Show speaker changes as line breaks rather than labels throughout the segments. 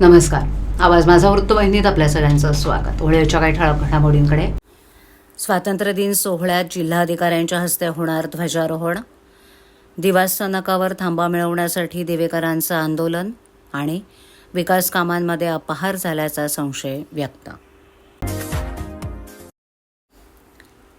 नमस्कार. आवाज माझा वृत्तवाहिनीत आपल्या सगळ्यांचं स्वागत. होळीच्या काही ठळक घडामोडींकडे. स्वातंत्र्य दिन सोहळ्यात जिल्हाधिकाऱ्यांच्या हस्ते होणार ध्वजारोहण. दिवा स्थानकावर थांबा मिळवण्यासाठी दिवेकरांचं आंदोलन आणि विकास कामांमध्ये अपहार झाल्याचा संशय व्यक्त.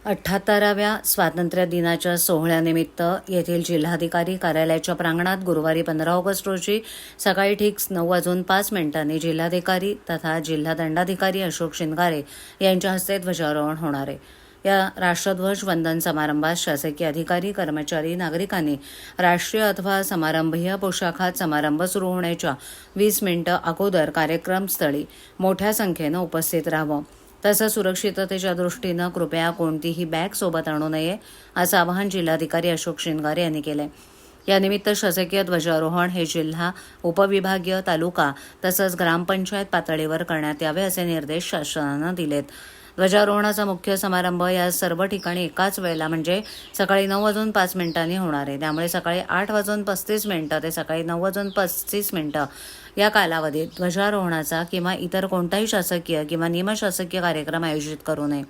अठ्ठाहत्तराव्या स्वातंत्र्य दिनाच्या सोहळ्यानिमित्त येथील जिल्हाधिकारी कार्यालयाच्या प्रांगणात गुरुवारी पंधरा ऑगस्ट रोजी सकाळी ठीक नऊ वाजून पाच मिनिटांनी जिल्हाधिकारी तथा जिल्हा दंडाधिकारी अशोक शिंगारे यांच्या हस्ते ध्वजारोहण होणार आहे. या राष्ट्रध्वज वंदन समारंभात शासकीय अधिकारी कर्मचारी नागरिकांनी राष्ट्रीय अथवा समारंभीय पोशाखात समारंभ सुरू होण्याच्या वीस मिनिटं अगोदर कार्यक्रमस्थळी मोठ्या संख्येनं उपस्थित राहावं. तसंच सुरक्षिततेच्या दृष्टीनं कृपया कोणतीही बॅग सोबत आणू नये असं आवाहन जिल्हाधिकारी अशोक शिंगारे यांनी केलंय. यानिमित्त शासकीय ध्वजारोहण हे जिल्हा उपविभागीय तालुका तसंच ग्रामपंचायत पातळीवर करण्यात यावे असे निर्देश शासनानं दिलेत. ध्वजारोहणाचा मुख्य समारंभ या सर्व ठिकाणी एकाच वेळेला म्हणजे सकाळी नऊ वाजून पाच मिनिटांनी होणार आहे. त्यामुळे सकाळी आठ वाजून पस्तीस मिनिटं ते सकाळी नऊ वाजून पस्तीस मिनिटं या कालावधीत ध्वजारोहणाचा किंवा इतर कोणताही शासकीय किंवा निमशासकीय कार्यक्रम आयोजित करू नये.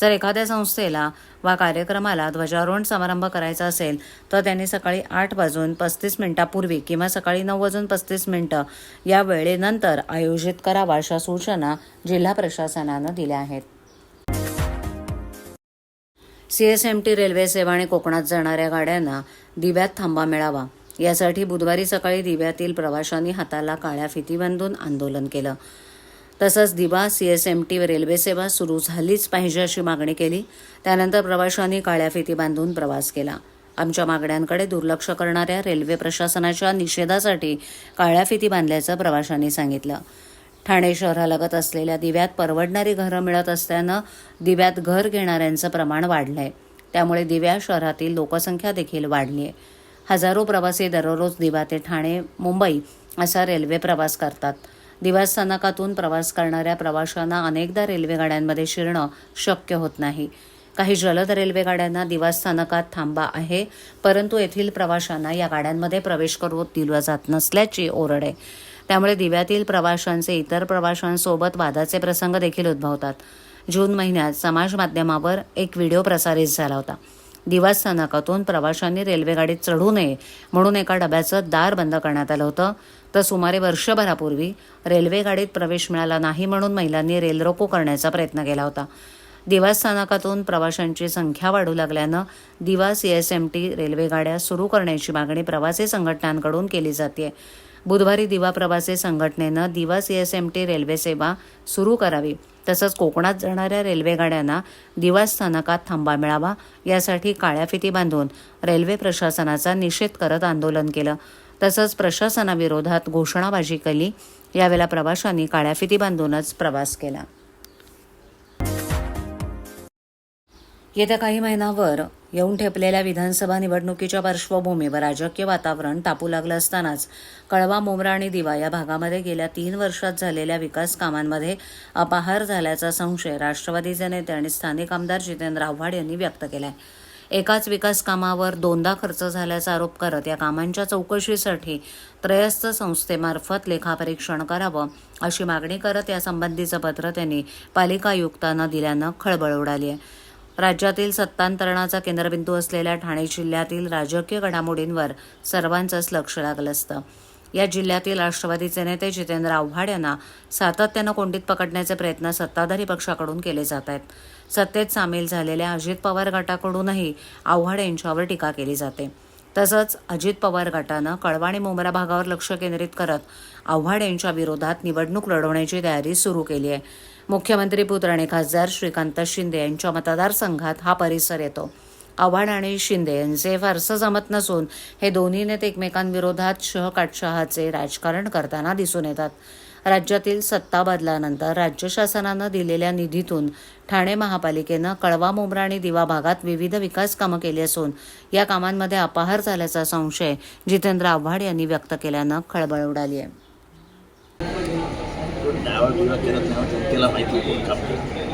जर एखाद्या संस्थेला वा कार्यक्रमाला ध्वजारोहण समारंभ करायचा असेल तर त्यांनी सकाळी आठ वाजून पस्तीस मिनिटापूर्वी किंवा सकाळी नऊ वाजून पस्तीस मिनिटं या वेळेनंतर आयोजित करावा अशा सूचना जिल्हा प्रशासनानं दिल्या आहेत. सीएसएमटी रेल्वे सेवाने आणि कोकणात जाणाऱ्या गाड्यांना दिव्यात थांबा मिळावा. यासाठी बुधवारी सकाळी दिव्यातील प्रवाशांनी हाताला काळ्या फिती बांधून आंदोलन केलं. तसंच दिवा सीएसएमटी रेल्वे सेवा सुरू झालीच पाहिजे अशी मागणी केली. त्यानंतर प्रवाशांनी काळ्या फिती बांधून प्रवास केला. आमच्या मागण्यांकडे दुर्लक्ष करणाऱ्या रेल्वे प्रशासनाच्या निषेधासाठी काळ्या फिती बांधल्याचं प्रवाशांनी सांगितलं. ठाणे शहरालगत असलेल्या दिव्यात परवडणारी घरं मिळत असल्यानं दिव्यात घर घेणाऱ्यांचं प्रमाण वाढलं आहे त्यामुळे दिव्या शहरातील लोकसंख्या देखील वाढली आहे हजारो प्रवासी दररोज दिवा ते ठाणे मुंबई असा रेल्वे प्रवास करतात. दिवा स्थानकातून प्रवास करणाऱ्या प्रवाशांना अनेकदा रेल्वे गाड्यांमध्ये शिरणं शक्य होत नाही. काही जलद रेल्वे गाड्यांना दिवा स्थानकात थांबा आहे परंतु येथील प्रवाशांना या गाड्यांमध्ये प्रवेश करू दिला जात नसल्याची ओरड आहे. त्यामुळे दिव्यातील प्रवाशांचे इतर प्रवाशांसोबत वादाचे प्रसंग देखील उद्भवतात. जून महिन्यात समाज माध्यमावर एक व्हिडिओ प्रसारित झाला होता. दिवा स्थानकातून प्रवाशांनी रेल्वेगाडीत चढू नये म्हणून एका डब्याचं दार बंद करण्यात आलं होतं. तर सुमारे वर्षभरापूर्वी रेल्वेगाडीत प्रवेश मिळाला नाही म्हणून महिलांनी रेल रोको करण्याचा प्रयत्न केला होता. दिवा स्थानकातून प्रवाशांची संख्या वाढू लागल्यानं दिवा टी रेल्वेगाड्या सुरू करण्याची मागणी प्रवासी संघटनांकडून केली जाते बुधवारी दिवा प्रवासी संघटनेनं दिवा टी रेल्वे सेवा सुरू करावी. तसंच कोकणात जाणाऱ्या रेल्वेगाड्यांना दिवा स्थानकात थांबा मिळावा यासाठी काळ्या फिती बांधून रेल्वे प्रशासनाचा निषेध करत आंदोलन केलं. तसंच प्रशासनाविरोधात घोषणाबाजी केली. यावेळेला प्रवाशांनी काळ्या फिती बांधूनच प्रवास केला. येत्या काही महिन्यावर येऊन ठेपलेल्या विधानसभा निवडणुकीच्या पार्श्वभूमीवर राजकीय वातावरण तापू लागलं असतानाच कळवा मोमरा आणि दिवा या भागामध्ये गेल्या तीन वर्षात झालेल्या विकास कामांमध्ये अपहार झाल्याचा संशय राष्ट्रवादीचे नेते आणि स्थानिक आमदार जितेंद्र आव्हाड यांनी व्यक्त केलाय. एकाच विकास कामावर दोनदा खर्च झाल्याचा आरोप करत या कामांच्या चौकशीसाठी त्रयस्थ संस्थेमार्फत लेखापरीक्षण करावं अशी मागणी करत यासंबंधीचं पत्र त्यांनी पालिका आयुक्तांना दिल्यानं खळबळ उडाली आहे. राज्यातील सत्तांतरणाचा केंद्रबिंदू असलेल्या ठाणे जिल्ह्यातील राजकीय घडामोडींवर सर्वांचंच लक्ष लागलं असतं. या जिल्ह्यातील राष्ट्रवादीचे नेते जितेंद्र आव्हाड यांना सातत्यानं कोंडीत पकडण्याचे प्रयत्न सत्ताधारी पक्षाकडून केले जात आहेत. सत्तेत सामील झालेल्या अजित पवार गटाकडूनही आव्हाड यांच्यावर टीका केली जाते. तसंच अजित पवार गटानं कळवाणी आणि मुंब्रा भागावर लक्ष केंद्रित करत आव्हाड यांच्या विरोधात निवडणूक लढवण्याची तयारी सुरू केली आहे. मुख्यमंत्री पुत्र आणि खासदार श्रीकांत शिंदे यांच्या मतदारसंघात हा परिसर येतो. आव्हाड आणि शिंदे यांचे फारसं जमत नसून हे दोन्ही नेते एकमेकांविरोधात शहकाटशहाचे राजकारण करताना दिसून येतात. राज्यातील सत्ता बदलानंतर राज्य शासनानं दिलेल्या निधीतून ठाणे महापालिकेनं कळवा मुंब्रा आणि दिवा भागात विविध विकास कामं केली असून या कामांमध्ये अपहार झाल्याचा संशय जितेंद्र आव्हाड यांनी व्यक्त केल्यानं खळबळ उडाली आहे.
डावा बिवा करत नाही जनतेला माहिती कोण काम करतं.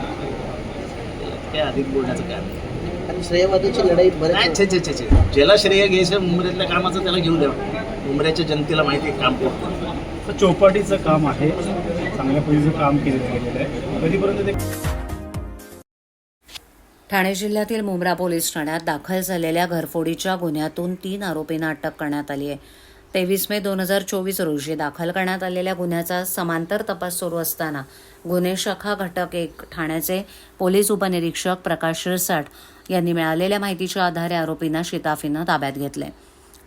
काय अधिक बोलण्याचं काय?
श्रेयवादाची लढाई बरेच
छे छे छे छे. ज्याला श्रेय घ्यायचं मुंबऱ्यातल्या कामाचं त्याला घेऊ द्या. मुंबऱ्याच्या जनतेला माहिती काम कोण
चौपाटीचं काम आहे. चांगल्या पद्धतीचं काम केलेलं गेलेलं आहे. कधीपर्यंत ते
ठाणे जिल्ह्यातील मुंब्रा पोलीस ठाण्यात दाखल झालेल्या घरफोडीच्या गुन्ह्यातून तीन आरोपींना अटक करण्यात आली आहे. तेवीस मे दोन हजार चोवीस रोजी दाखल करण्यात आलेल्या गुन्ह्याचा समांतर तपास सुरू असताना गुन्हे शाखा घटक एक ठाण्याचे पोलीस उपनिरीक्षक प्रकाश शिरसाट यांनी मिळालेल्या माहितीच्या आधारे आरोपींना शिताफीनं ताब्यात घेतले.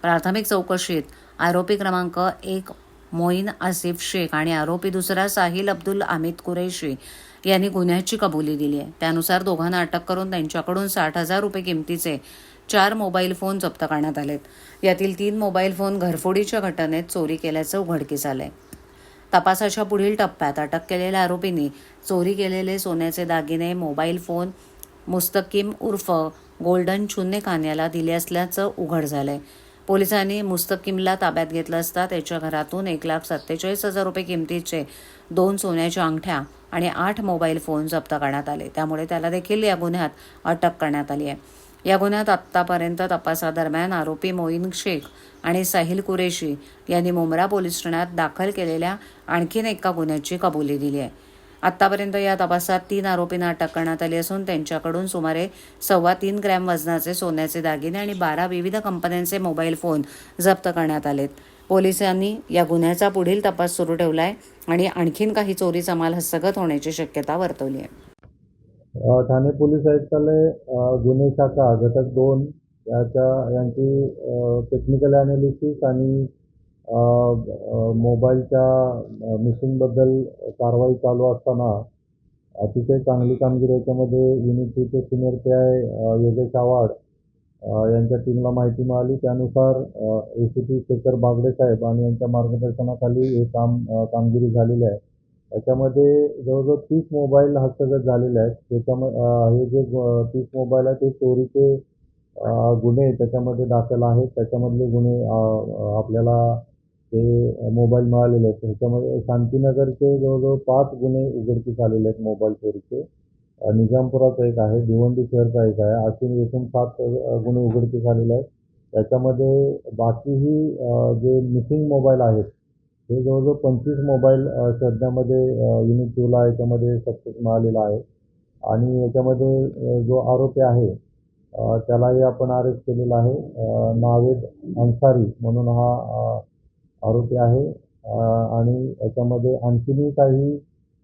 प्राथमिक चौकशीत आरोपी क्रमांक एक मोईन आसिफ शेख आणि आरोपी दुसरा साहिल अब्दुल अमित कुरेशी यांनी गुन्ह्याची कबुली दिली आहे. त्यानुसार दोघांना अटक करून त्यांच्याकडून साठ हजार रुपये किमतीचे चार मोबाईल फोन जप्त करण्यात आलेत. यातील तीन मोबाईल फोन घरफोडीच्या घटनेत चोरी केल्याचं उघडकीस आलंय. तपासाच्या पुढील टप्प्यात अटक केलेल्या आरोपींनी चोरी केलेले सोन्याचे दागिने मोबाईल फोन मुस्तकीम उर्फ गोल्डन चुन्ने खान याला दिले असल्याचं उघड झालंय. पोलिसांनी मुस्तकीमला ताब्यात घेतलं असता त्याच्या घरातून एक लाख सत्तेचाळीस हजार रुपये किमतीचे दोन सोन्याच्या अंगठ्या आणि आठ मोबाईल फोन जप्त करण्यात आले. त्यामुळे त्याला देखील या गुन्ह्यात अटक करण्यात आली आहे. या गुन्ह्यात आत्तापर्यंत तपासादरम्यान आरोपी मोईन शेख आणि साहिल कुरेशी यांनी मुंब्रा पोलीस ठाण्यात दाखल केलेल्या आणखीन एका गुन्ह्याची कबुली दिली आहे. आत्तापर्यंत या तपासात तीन आरोपींना अटक करण्यात आली असून त्यांच्याकडून सुमारे सव्वा तीन ग्रॅम वजनाचे सोन्याचे दागिने आणि बारा विविध कंपन्यांचे मोबाईल फोन जप्त करण्यात आलेत. पोलिसांनी या गुन्ह्याचा पुढील तपास सुरू ठेवला आहे आणि आणखीन काही चोरीचा माल हस्तगत होण्याची शक्यता वर्तवली आहे.
ठाणे पोलीस आयुक्तालय गुन्हे शाखा घटक दोन याच्या यांची टेक्निकल ॲनालिसिस आणि मोबाईलच्या मिशिंगबद्दल मिसिंगबद्दल कारवाई चालू असताना अतिशय चांगली कामगिरी याच्यामध्ये unit टूचे senior P I Yogesh Awad यांच्या टीमला माहिती मिळाली. त्यानुसार A C P Shekhar Bagade साहेब आणि यांच्या मार्गदर्शनाखाली हे काम कामगिरी झालेली आहे. याच्यामध्ये जवळजवळ तीस मोबाईल हस्तगत झालेले आहेत. त्याच्यामध्ये हे जे तीस मोबाईल आहेत ते चोरीचे गुन्हे त्याच्यामध्ये दाखल आहेत. त्याच्यामधले गुन्हे आपल्याला ते मोबाईल मिळालेले आहेत. ह्याच्यामध्ये शांतीनगरचे जवळजवळ पाच गुन्हे उघडकीस आलेले आहेत मोबाईल चोरीचे. निजामपुराचा एक आहे भिवंडी शहरचा एक आहे. असून एकूण सात गुन्हे उघडकीस आलेले आहेत. त्याच्यामध्ये बाकीही जे मिसिंग मोबाईल आहेत हे जवळजवळ पंचवीस मोबाईल सध्यामध्ये शोधण्यामध्ये युनिट टूला याच्यामध्ये सक्सेस मिळालेला आहे. आणि याच्यामध्ये जो आरोपी आहे त्यालाही आपण अरेस्ट केलेला आहे. नावेद अन्सारी म्हणून हा आरोपी आहे. आणि याच्यामध्ये आणखीनही काही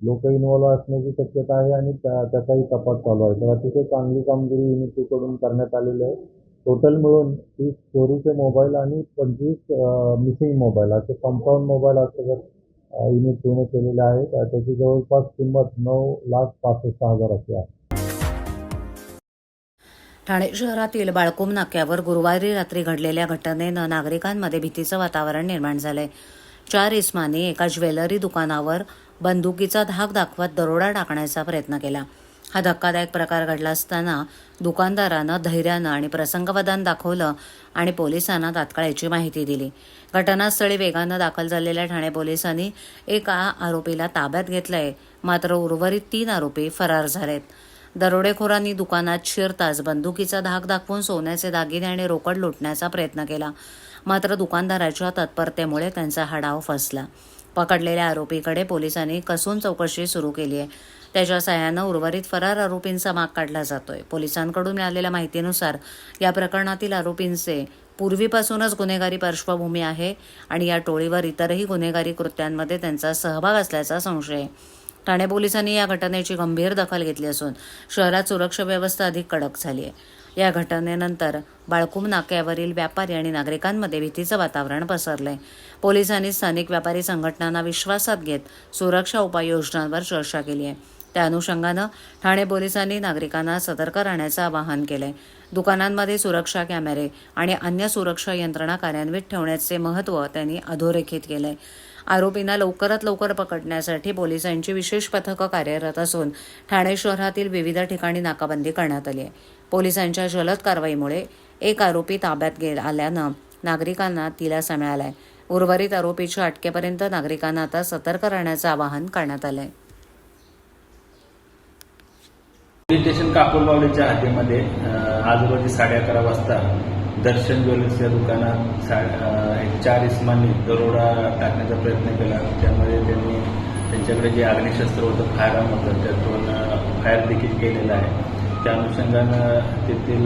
लोक इन्व्हॉल्व असण्याची शक्यता आहे आणि त्या त्याचाही तपास चालू आहे. तर अतिशय चांगली कामगिरी युनिट टूकडून करण्यात आलेली आहे. टोटल मिळून तीस चोरीचे मोबाईल आणि पंचवीस मिसिंग मोबाईल असे कंपाऊंड मोबाईल हस्तगत युनिट पूर्ण केलेले आहेत. त्याची जवळपास किंमत नऊ लाख पासष्ट हजार अशी आहे.
ठाणे शहरातील बाळकुम नाक्यावर गुरुवारी रात्री घडलेल्या घटनेनं नागरिकांमध्ये भीतीचं वातावरण निर्माण झालंय. चार इस्मानी एका ज्वेलरी दुकानावर बंदुकीचा धाक दाखवत दरोडा टाकण्याचा प्रयत्न केला. हा धक्कादायक प्रकार घडला असताना दुकानदारानं धैर्यानं आणि प्रसंगवदान दाखवलं आणि पोलिसांना तात्काळ याची माहिती दिली. घटनास्थळी वेगानं दाखल झालेल्या ठाणे पोलिसांनी एका आरोपीला ताब्यात घेतलंय. मात्र उर्वरित तीन आरोपी फरार झालेत. दरोडेखोरांनी दुकानात शिरताच बंदुकीचा धाक दाखवून सोन्याचे दागिने आणि रोकड लुटण्याचा प्रयत्न केला. मात्र दुकानदाराच्या तत्परतेमुळे त्यांचा हा डाव फसला. पकडलेल्या आरोपीकडे पोलिसांनी कसून चौकशी सुरू केली आहे त्याच्या सहाय्यानं उर्वरित फरार आरोपींचा माग काढला जातोय. पोलिसांकडून मिळालेल्या माहितीनुसार या प्रकरणातील आरोपींचे पूर्वीपासूनच गुन्हेगारी पार्श्वभूमी आहे आणि या टोळीवर इतरही गुन्हेगारी कृत्यांमध्ये त्यांचा सहभाग असल्याचा संशय. आहे ठाणे पोलिसांनी या घटनेची गंभीर दखल घेतली असून शहरात सुरक्षा व्यवस्था अधिक कडक झाली आहे. या घटनेनंतर बाळकुम नाक्यावरील व्यापारी आणि नागरिकांमध्ये भीतीचं वातावरण पसरलंय. पोलिसांनी स्थानिक व्यापारी संघटनांना विश्वासात घेत सुरक्षा उपाययोजनांवर चर्चा केली आहे. त्या अनुषंगानं ठाणे पोलिसांनी नागरिकांना सतर्क राहण्याचं आवाहन केलंय. दुकानांमध्ये सुरक्षा कॅमेरे आणि अन्य सुरक्षा यंत्रणा कार्यान्वित ठेवण्याचे महत्त्व त्यांनी अधोरेखित केलंय. आरोपींना लवकरात लवकर पकडण्यासाठी पोलिसांची विशेष पथकं कार्यरत असून ठाणे शहरातील विविध ठिकाणी नाकाबंदी करण्यात आली आहे. पोलिसांच्या जलद कारवाईमुळे एक आरोपी ताब्यात गे आल्यानं नागरिकांना दिलासा मिळालाय. उर्वरित आरोपीच्या अटकेपर्यंत नागरिकांना आता सतर्क राहण्याचं आवाहन करण्यात आलंय.
पोलीस स्टेशन कापूरबावडीच्या हद्दीमध्ये आजूबाजू आज रोजी साडे अकरा वाजता दर्शन ज्वेलर्स या दुकानात सा चार इसमांनी दरोडा टाकण्याचा प्रयत्न केला. त्यामध्ये त्यांनी त्यांच्याकडे जे अग्निशस्त्र होतं फायराम होतं त्यातून फायर देखील केलेलं आहे. त्या अनुषंगानं तेथील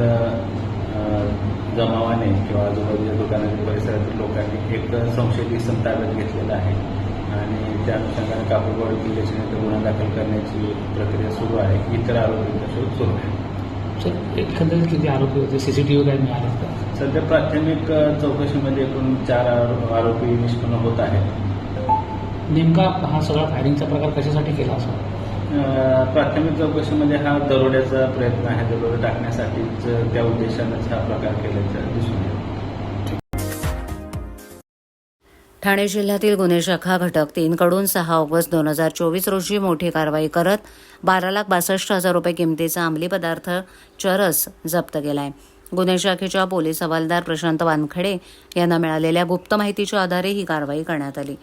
जमावाने किंवा आजूबाजूच्या दुकानातील परिसरातील लोकांनी एक संशयित इसम ताब्यात घेतलेला आहे. आणि त्या अनुषंगाने कापूरवाडी पोलीस गुन्हा दाखल करण्याची प्रक्रिया सुरू आहे. इतर आरोपींचा शोध सुरू आहे.
सर एकंदरीत किती आरोपी होते? सीसीटीव्ही काय मिळाले का
सध्या प्राथमिक चौकशीमध्ये एकूण चार आरो- आरोपी निष्पन्न होत आहेत.
नेमका हा सगळा फायरिंगचा प्रकार कशासाठी केला असा
प्राथमिक चौकशीमध्ये हा दरोड्याचा प्रयत्न आहे. दरोडा टाकण्यासाठीच त्या उद्देशानेच हा प्रकार केल्याचं दिसून येतो.
ठाणे जिल्ह्यातील गुन्हे शाखा घटक तीनकडून सहा ऑगस्ट दोन हजार चोवीस रोजी मोठी कारवाई करत बारा लाख बासष्ट हजार रुपये किमतीचा अंमली पदार्थ चरस जप्त केलाय. गुन्हे शाखेच्या पोलीस हवालदार प्रशांत वानखडे यांना मिळालेल्या गुप्त माहितीच्या आधारे ही कारवाई करण्यात आली.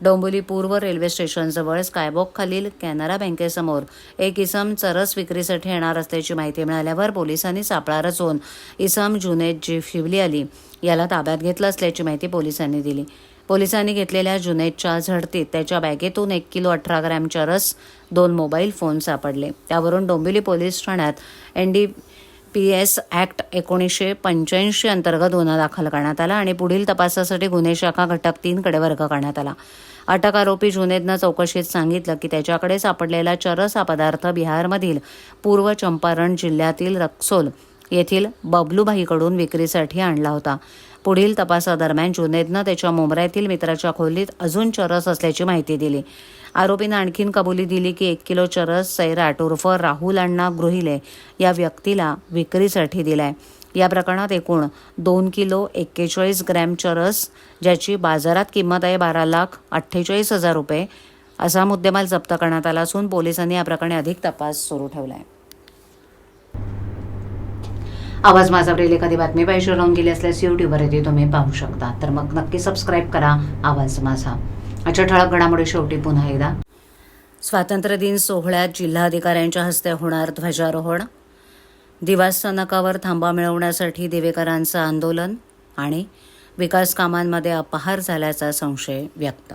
डोंबिवली पूर्व रेल्वे स्टेशनजवळ स्कायबॉक खालील कॅनरा बँकेसमोर एक इसम चरस विक्रीसाठी येणार असल्याची माहिती मिळाल्यावर पोलिसांनी सापळा रचून इसम जुनेद जी फिवली अली याला ताब्यात घेतलं असल्याची माहिती पोलिसांनी दिली. पोलिसांनी घेतलेल्या जुनेदच्या झडतीत त्याच्या बॅगेतून एक किलो अठरा ग्रॅम चरस दोन मोबाईल फोन सापडले. त्यावरून डोंबिवली पोलीस ठाण्यात N D P S act एकोणीसशे पंच्याऐंशी अंतर्गत गुन्हा दाखल करण्यात आला आणि पुढील तपासासाठी गुन्हे शाखा घटक तीनकडे वर्ग करण्यात आला. अटक आरोपी जुनेदनं चौकशीत सांगितलं की त्याच्याकडे सापडलेला चरस हा पदार्थ बिहारमधील पूर्व चंपारण जिल्ह्यातील रक्सोल येथील बबलूभाईकडून विक्रीसाठी आणला होता. पुढील तपासादरम्यान जुनेदनं त्याच्या मुंबऱ्यातील मित्राच्या खोलीत अजून चरस असल्याची माहिती दिली. आरोपीनं आणखीन कबुली दिली की एक किलो चरस सैराट उर्फ राहुल अण्णा गृहिले या व्यक्तीला विक्रीसाठी दिलाय. या प्रकरणात एकूण दोन किलो एक्केचाळीस ग्रॅम चरस ज्याची बाजारात किंमत आहे बारा लाख अठ्ठेचाळीस हजार रुपये असा मुद्देमाल जप्त करण्यात आला असून पोलिसांनी या प्रकरणी अधिक तपास सुरू ठेवला आहे आवाज माझा ब्रेल एखादी बातमी पाहिजे राहून गेली असल्यास यूट्यूबवर येते तुम्ही पाहू शकता. तर मग नक्की सबस्क्राईब करा. आवाज माझा. अच्छा ठळक घडामोडी शेवटी पुन्हा एकदा. स्वातंत्र्य दिन सोहळ्यात जिल्हाधिकाऱ्यांच्या हस्ते होणार ध्वजारोहण. दिवास स्थानकावर थांबा मिळवण्यासाठी दिवेकरांचं आंदोलन आणि विकास कामांमध्ये अपहार झाल्याचा संशय व्यक्त.